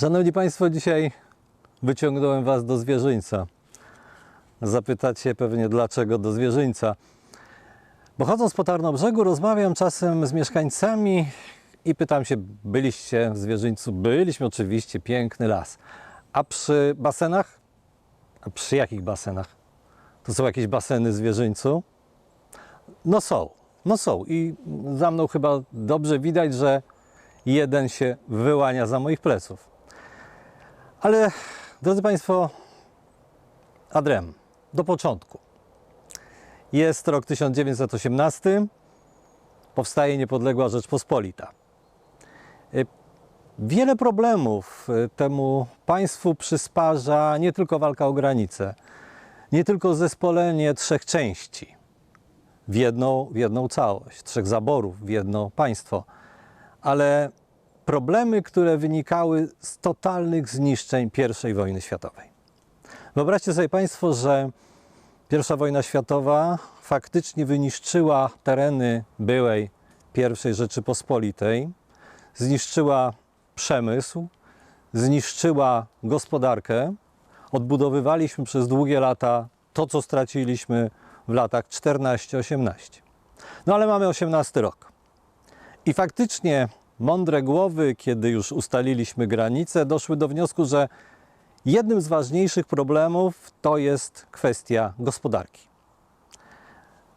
Szanowni Państwo, dzisiaj wyciągnąłem Was do zwierzyńca. Zapytacie pewnie dlaczego do zwierzyńca. Bo chodząc po Tarnobrzegu rozmawiam czasem z mieszkańcami i pytam się, byliście w zwierzyńcu? Byliśmy oczywiście, piękny las. A przy basenach? A przy jakich basenach? To są jakieś baseny zwierzyńcu? No są, no są. I za mną chyba dobrze widać, że jeden się wyłania za moich pleców. Ale, drodzy Państwo, adrem, do początku. Jest rok 1918, powstaje niepodległa Rzeczpospolita. Y, Wiele problemów y, temu państwu przysparza nie tylko walka o granice, nie tylko zespolenie trzech części w jedną, w jedną całość, trzech zaborów w jedno państwo, ale problemy, które wynikały z totalnych zniszczeń I wojny światowej. Wyobraźcie sobie Państwo, że I wojna światowa faktycznie wyniszczyła tereny byłej I Rzeczypospolitej, zniszczyła przemysł, zniszczyła gospodarkę. Odbudowywaliśmy przez długie lata to, co straciliśmy w latach 14-18. No ale mamy 18 rok. I faktycznie mądre głowy, kiedy już ustaliliśmy granice, doszły do wniosku, że jednym z ważniejszych problemów to jest kwestia gospodarki.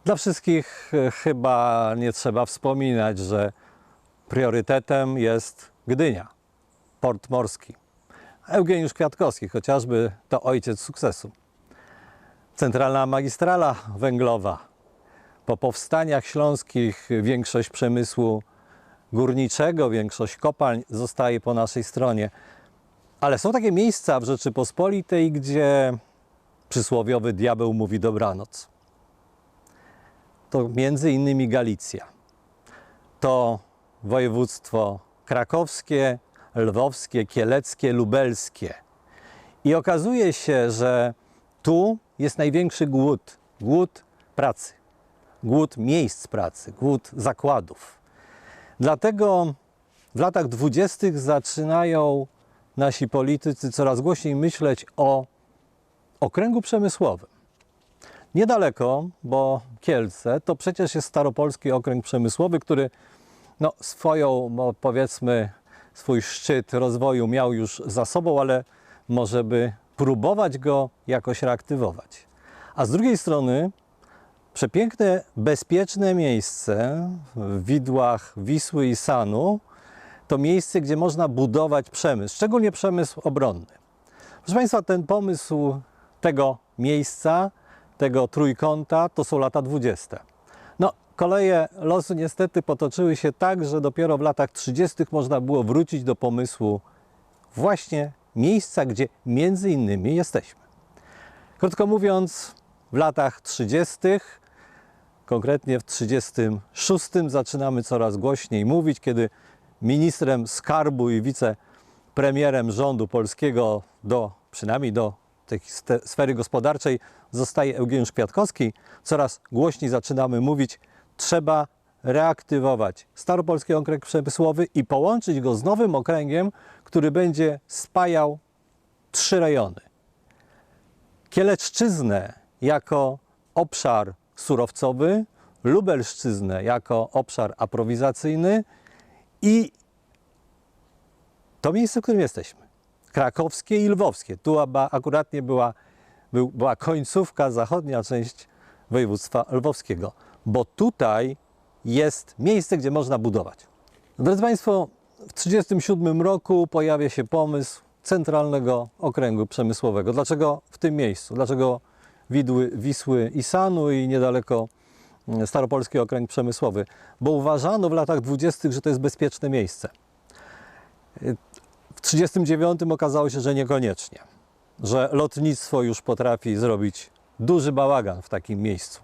Dla wszystkich e, chyba nie trzeba wspominać, że priorytetem jest Gdynia, port morski. Eugeniusz Kwiatkowski chociażby to ojciec sukcesu. Centralna magistrala węglowa. Po powstaniach śląskich większość przemysłu górniczego, większość kopalń zostaje po naszej stronie. Ale są takie miejsca w Rzeczypospolitej, gdzie przysłowiowy diabeł mówi dobranoc. To między innymi Galicja. To województwo krakowskie, lwowskie, kieleckie, lubelskie. I okazuje się, że tu jest największy głód głód pracy, głód miejsc pracy, głód zakładów. Dlatego w latach dwudziestych zaczynają nasi politycy coraz głośniej myśleć o okręgu przemysłowym. Niedaleko, bo Kielce to przecież jest staropolski okręg przemysłowy, który no, swoją, powiedzmy, swój szczyt rozwoju miał już za sobą, ale może by próbować go jakoś reaktywować. A z drugiej strony przepiękne, bezpieczne miejsce w widłach Wisły i Sanu to miejsce, gdzie można budować przemysł, szczególnie przemysł obronny. Proszę Państwa, ten pomysł tego miejsca, tego trójkąta, to są lata 20. No, koleje losu niestety potoczyły się tak, że dopiero w latach 30. można było wrócić do pomysłu właśnie miejsca, gdzie między innymi jesteśmy. Krótko mówiąc, w latach 30., konkretnie w 36, zaczynamy coraz głośniej mówić, kiedy ministrem skarbu i wicepremierem rządu polskiego do, przynajmniej do tej sfery gospodarczej zostaje Eugeniusz Kwiatkowski, coraz głośniej zaczynamy mówić, trzeba reaktywować Staropolski Okręg Przemysłowy i połączyć go z nowym okręgiem, który będzie spajał trzy rejony. Kieleczczyznę jako obszar surowcowy, Lubelszczyznę jako obszar aprowizacyjny i to miejsce, w którym jesteśmy. Krakowskie i lwowskie. Tu akuratnie była, był, była końcówka, zachodnia część województwa lwowskiego, bo tutaj jest miejsce, gdzie można budować. Drodzy Państwo, w 1937 roku pojawia się pomysł centralnego okręgu przemysłowego. Dlaczego w tym miejscu? Dlaczego widły Wisły i Sanu i niedaleko mm, Staropolski Okręg Przemysłowy? Bo uważano w latach 20., że to jest bezpieczne miejsce. W 1939 okazało się, że niekoniecznie, że lotnictwo już potrafi zrobić duży bałagan w takim miejscu.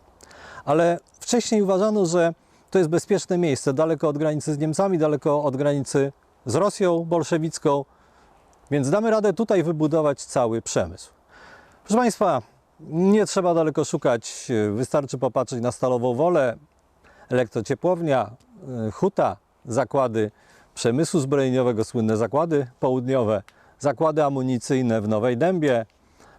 Ale wcześniej uważano, że to jest bezpieczne miejsce, daleko od granicy z Niemcami, daleko od granicy z Rosją bolszewicką, więc damy radę tutaj wybudować cały przemysł. Proszę Państwa, nie trzeba daleko szukać, wystarczy popatrzeć na Stalową Wolę, elektrociepłownia, y, huta, zakłady przemysłu zbrojeniowego, słynne zakłady południowe, zakłady amunicyjne w Nowej Dębie,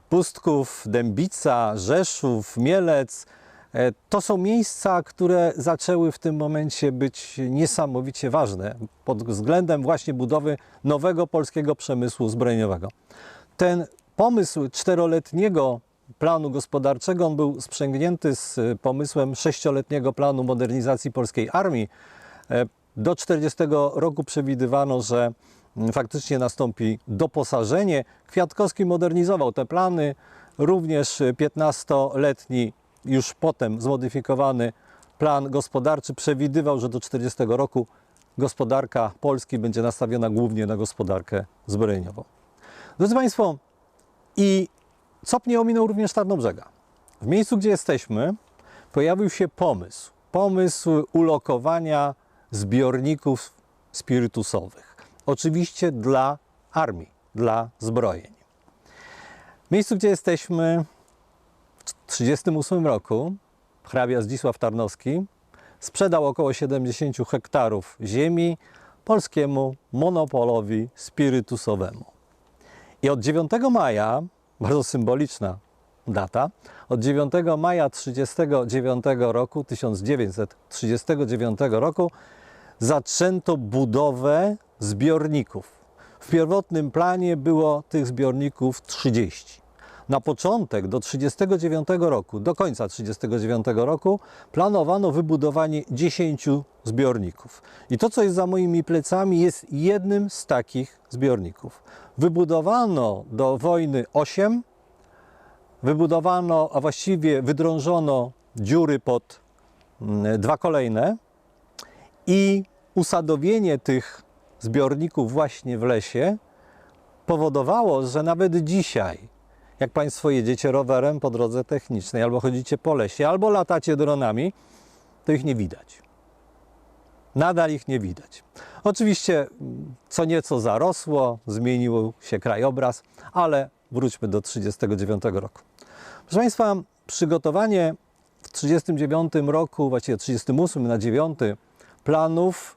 Pustków, Dębica, Rzeszów, Mielec. E, To są miejsca, które zaczęły w tym momencie być niesamowicie ważne pod względem właśnie budowy nowego polskiego przemysłu zbrojeniowego. Ten pomysł czteroletniego planu gospodarczego on był sprzęgnięty z e, pomysłem sześcioletniego planu modernizacji polskiej armii. E, Do 40 roku przewidywano, że faktycznie nastąpi doposażenie. Kwiatkowski modernizował te plany, również 15-letni, już potem zmodyfikowany plan gospodarczy przewidywał, że do 40 roku gospodarka Polski będzie nastawiona głównie na gospodarkę zbrojeniową. Drodzy Państwo, i COP nie ominął również Tarnobrzega. W miejscu, gdzie jesteśmy, pojawił się pomysł. Pomysł ulokowania zbiorników spirytusowych. Oczywiście dla armii, dla zbrojeń. W miejscu, gdzie jesteśmy, w 1938 roku hrabia Zdzisław Tarnowski sprzedał około 70 hektarów ziemi polskiemu monopolowi spirytusowemu. I od 9 maja, bardzo symboliczna data, od 9 maja 1939 roku, 1939 roku zaczęto budowę zbiorników. W pierwotnym planie było tych zbiorników 30. Na początek do 1939 roku, do końca 1939 roku planowano wybudowanie 10 zbiorników. I to, co jest za moimi plecami, jest jednym z takich zbiorników. Wybudowano do wojny 8, wybudowano, a właściwie wydrążono dziury pod mm, dwa kolejne i usadowienie tych zbiorników właśnie w lesie powodowało, że nawet dzisiaj, jak Państwo jedziecie rowerem po drodze technicznej, albo chodzicie po lesie, albo latacie dronami, to ich nie widać. Nadal ich nie widać. Oczywiście co nieco zarosło, zmienił się krajobraz, ale wróćmy do 1939 roku. Proszę Państwa, przygotowanie w 1939 roku, właściwie 1938 na 9 planów,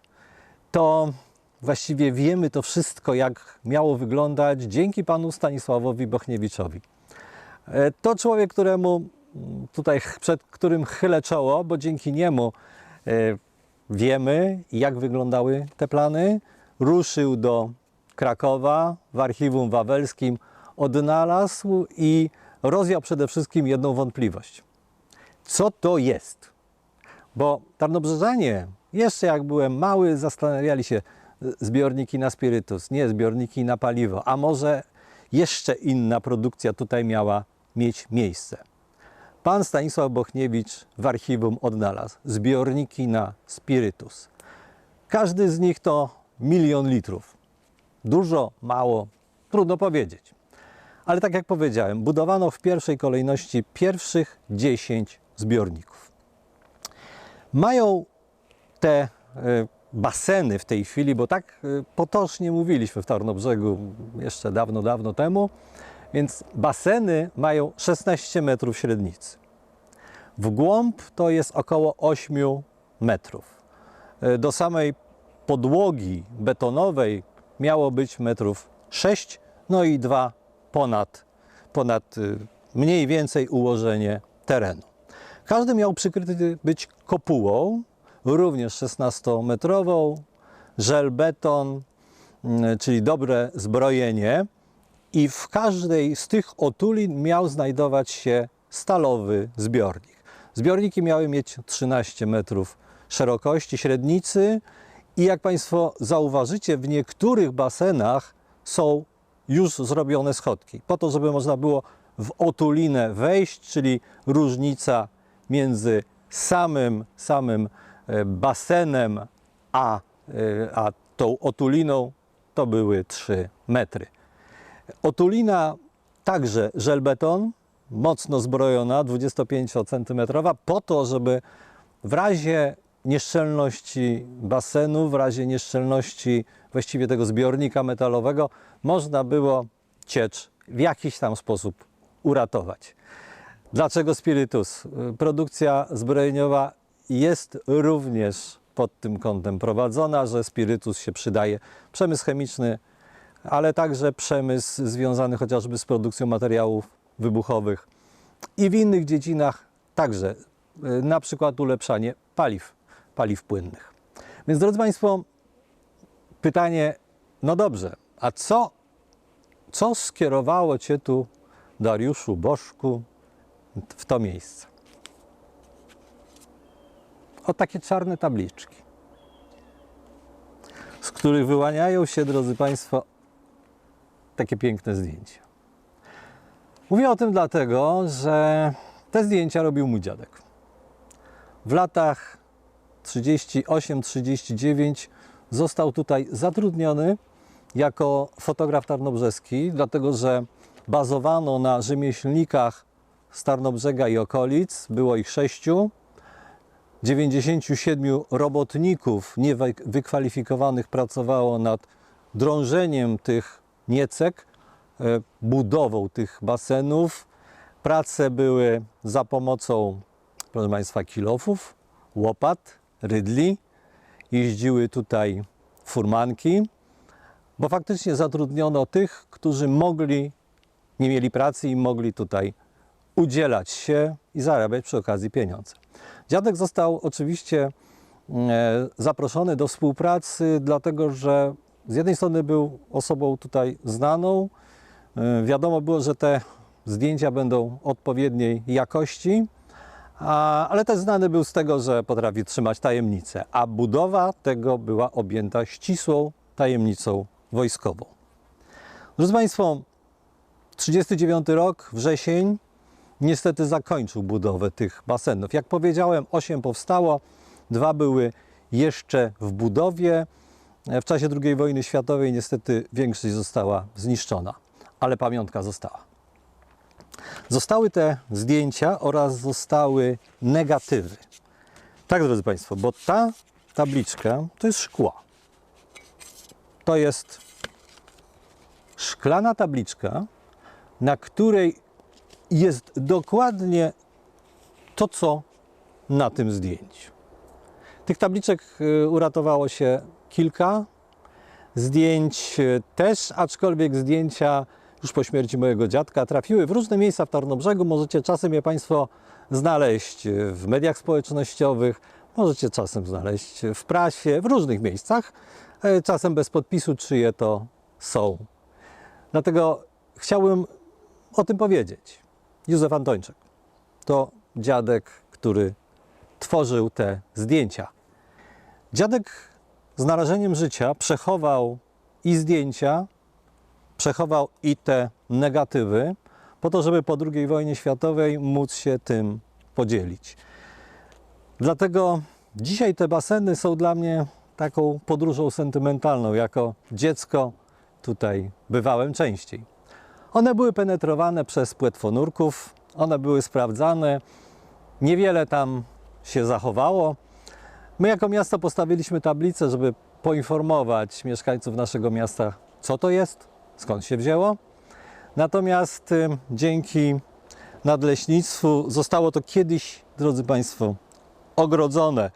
to właściwie wiemy to wszystko, jak miało wyglądać dzięki panu Stanisławowi Bochniewiczowi. E, To człowiek, któremu tutaj, przed którym chylę czoło, bo dzięki niemu e, wiemy, jak wyglądały te plany. Ruszył do Krakowa w archiwum wawelskim, odnalazł i rozwiał przede wszystkim jedną wątpliwość. Co to jest? Bo Tarnobrzeżanie, jeszcze jak byłem mały, zastanawiali się, y, zbiorniki na spirytus, nie zbiorniki na paliwo, a może jeszcze inna produkcja tutaj miała mieć miejsce. Pan Stanisław Bochniewicz w archiwum odnalazł zbiorniki na spirytus. Każdy z nich to milion litrów. Dużo, mało, trudno powiedzieć. Ale tak jak powiedziałem, budowano w pierwszej kolejności pierwszych 10 zbiorników. Mają te e, baseny w tej chwili, bo tak e, potocznie mówiliśmy w Tarnobrzegu jeszcze dawno, dawno temu, więc baseny mają 16 metrów średnicy. W głąb to jest około 8 metrów. E, Do samej podłogi betonowej miało być metrów 6, no i dwa ponad, ponad y, mniej więcej ułożenie terenu. Każdy miał przykryty być kopułą, również 16-metrową, żelbeton, mm, czyli dobre zbrojenie i w każdej z tych otulin miał znajdować się stalowy zbiornik. Zbiorniki miały mieć 13 metrów szerokości, średnicy i jak Państwo zauważycie, w niektórych basenach są już zrobione schodki, po to, żeby można było w otulinę wejść, czyli różnica między samym, samym e, basenem a, e, a tą otuliną to były 3 metry. Otulina także żelbeton, mocno zbrojona, 25 cm, po to, żeby w razie nieszczelności basenu, w razie nieszczelności właściwie tego zbiornika metalowego, można było ciecz w jakiś tam sposób uratować. Dlaczego spirytus? Produkcja zbrojeniowa jest również pod tym kątem prowadzona, że spirytus się przydaje. Przemysł chemiczny ale także przemysł związany chociażby z produkcją materiałów wybuchowych i w innych dziedzinach także, y, na przykład ulepszanie paliw, paliw płynnych. Więc drodzy Państwo, pytanie, no dobrze, a co, co skierowało Cię tu, Dariuszu Bożku, w to miejsce? O takie czarne tabliczki, z których wyłaniają się, drodzy Państwo, takie piękne zdjęcia. Mówię o tym dlatego, że te zdjęcia robił mój dziadek. W latach 38-39 został tutaj zatrudniony jako fotograf tarnobrzeski, dlatego że bazowano na rzemieślnikach z Tarnobrzega i okolic, było ich sześciu. 97 robotników niewykwalifikowanych pracowało nad drążeniem tych niecek, e, budową tych basenów. Prace były za pomocą, proszę Państwa, kilofów, łopat, rydli. Jeździły tutaj furmanki, bo faktycznie zatrudniono tych, którzy mogli, nie mieli pracy i mogli tutaj udzielać się i zarabiać przy okazji pieniądze. Dziadek został oczywiście e, zaproszony do współpracy, dlatego że z jednej strony był osobą tutaj znaną, e, wiadomo było, że te zdjęcia będą odpowiedniej jakości, ale też znany był z tego, że potrafi trzymać tajemnicę, a budowa tego była objęta ścisłą tajemnicą wojskową. Drodzy Państwo, 39 rok, wrzesień, niestety zakończył budowę tych basenów. Jak powiedziałem, 8 powstało, dwa były jeszcze w budowie. W czasie II wojny światowej niestety większość została zniszczona, ale pamiątka została. Zostały te zdjęcia oraz zostały negatywy. Tak, drodzy Państwo, bo ta tabliczka to jest szkło. To jest szklana tabliczka, na której jest dokładnie to, co na tym zdjęciu. Tych tabliczek y, uratowało się kilka, zdjęć y, też, aczkolwiek zdjęcia już po śmierci mojego dziadka trafiły w różne miejsca w Tarnobrzegu. Możecie czasem je Państwo znaleźć w mediach społecznościowych, możecie czasem znaleźć w prasie, w różnych miejscach, e, czasem bez podpisu, czyje to są. Dlatego chciałbym o tym powiedzieć. Józef Antończyk to dziadek, który tworzył te zdjęcia. Dziadek z narażeniem życia przechował i zdjęcia, przechował i te negatywy, po to, żeby po II wojnie światowej móc się tym podzielić. Dlatego dzisiaj te baseny są dla mnie taką podróżą sentymentalną. Jako dziecko tutaj bywałem częściej. One były penetrowane przez płetwonurków, one były sprawdzane, niewiele tam się zachowało. My jako miasto postawiliśmy tablicę, żeby poinformować mieszkańców naszego miasta, co to jest, skąd się wzięło. Natomiast y, dzięki nadleśnictwu zostało to kiedyś, drodzy Państwo, ogrodzone.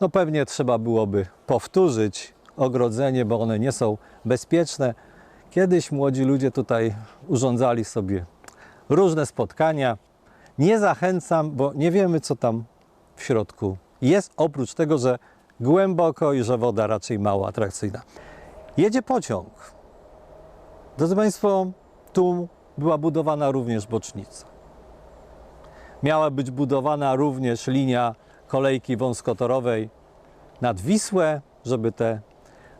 No pewnie trzeba byłoby powtórzyć ogrodzenie, bo one nie są bezpieczne. Kiedyś młodzi ludzie tutaj urządzali sobie różne spotkania. Nie zachęcam, bo nie wiemy, co tam w środku jest, oprócz tego, że głęboko i że woda raczej mało atrakcyjna. Jedzie pociąg. Drodzy Państwo, tu była budowana również bocznica. Miała być budowana również linia kolejki wąskotorowej nad Wisłę, żeby te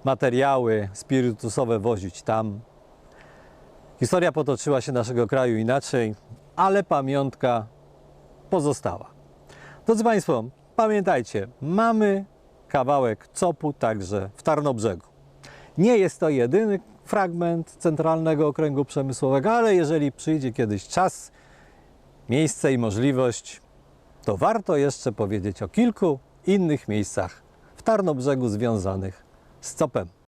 materiały spirytusowe wozić tam. Historia potoczyła się naszego kraju inaczej, ale pamiątka pozostała. Drodzy Państwo, pamiętajcie, mamy kawałek copu także w Tarnobrzegu. Nie jest to jedyny fragment centralnego okręgu przemysłowego, ale jeżeli przyjdzie kiedyś czas, miejsce i możliwość, to warto jeszcze powiedzieć o kilku innych miejscach w Tarnobrzegu związanych z COP-em.